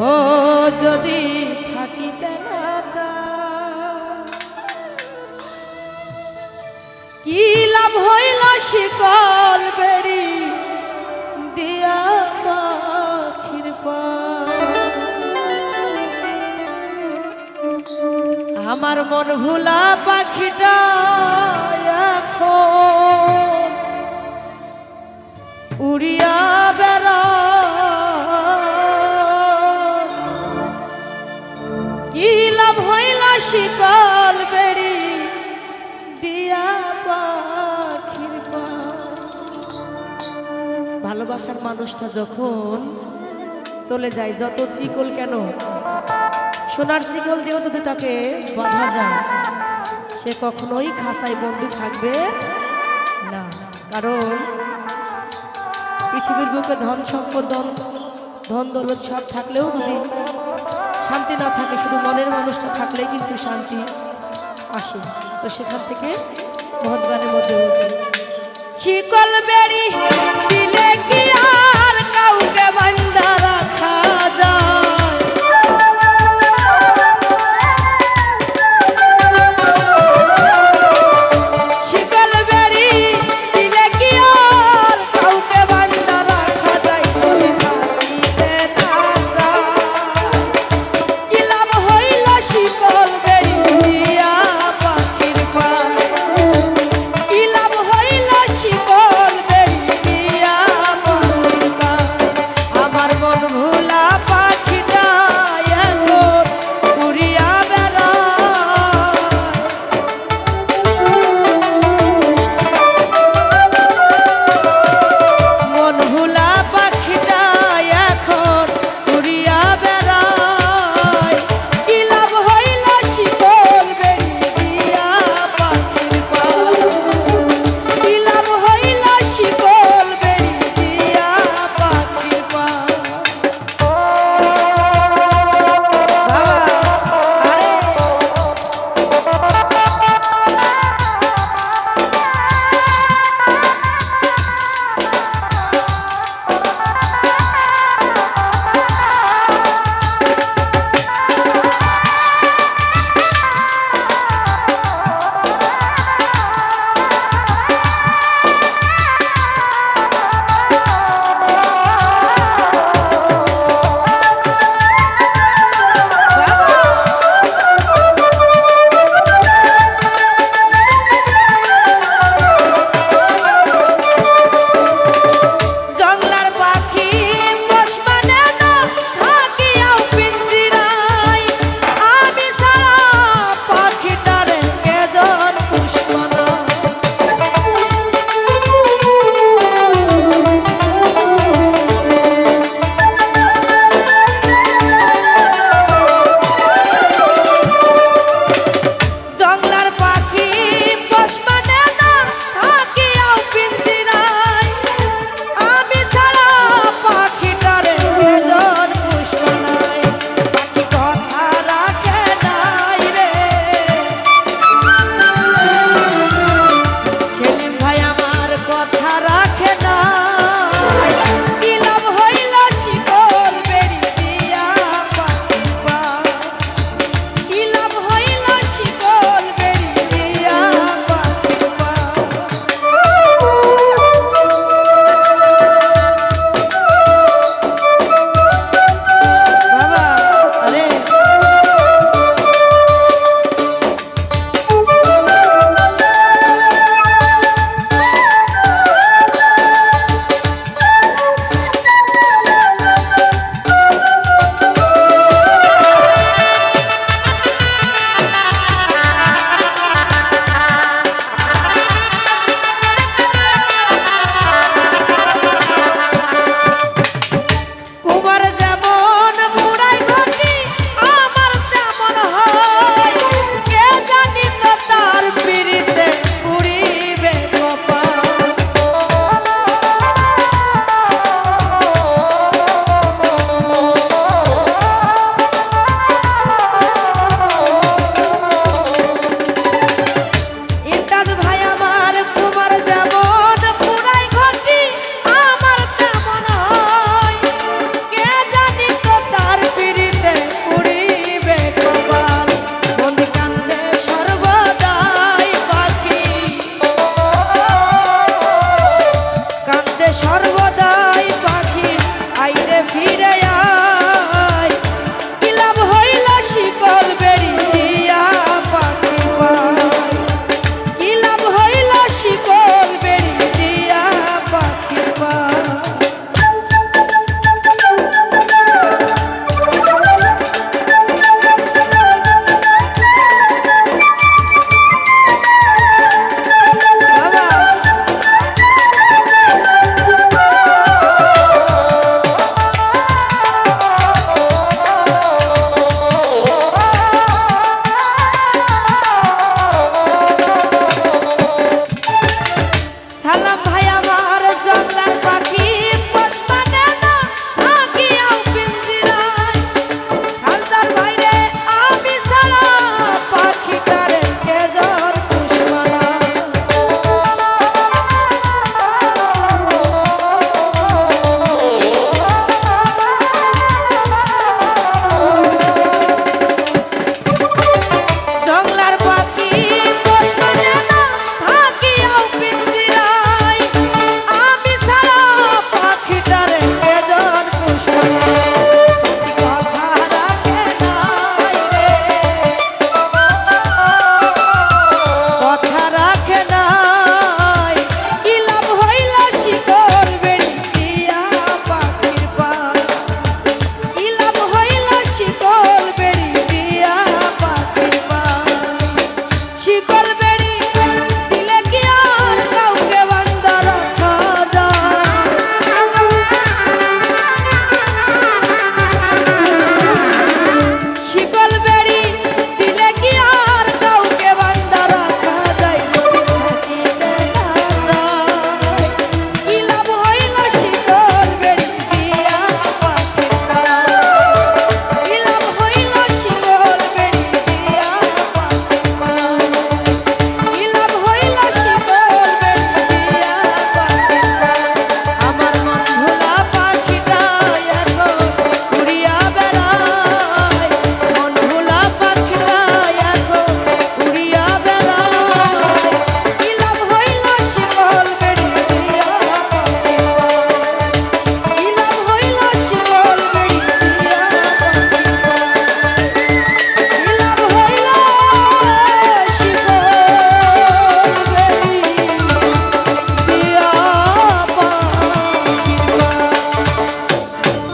ও যদি থাকিতে না কি লাভ হইল শিকল বেড়ি দিয়া পায়। আমার মন ভুলা পাখিটা এখন উড়িয়া ভালোবাসার মানুষটা যখন চলে যায়, যত চিকল কেন? সোনার চিকল দিয়েও যদি তাকে বাঁধা যায়। সে কখনোই খাসায় বন্ধু থাকবে না। কারণ পৃথিবীর বুকে ধন সম্পদ, ধন দৌলত সব থাকলেও যদি শান্তি না থাকে, শুধু মনের মানুষটা থাকলেই কিন্তু শান্তি আসে। তো সেখান থেকে মহৎ গানের মধ্যে বলছে শিকল বেরি দিলে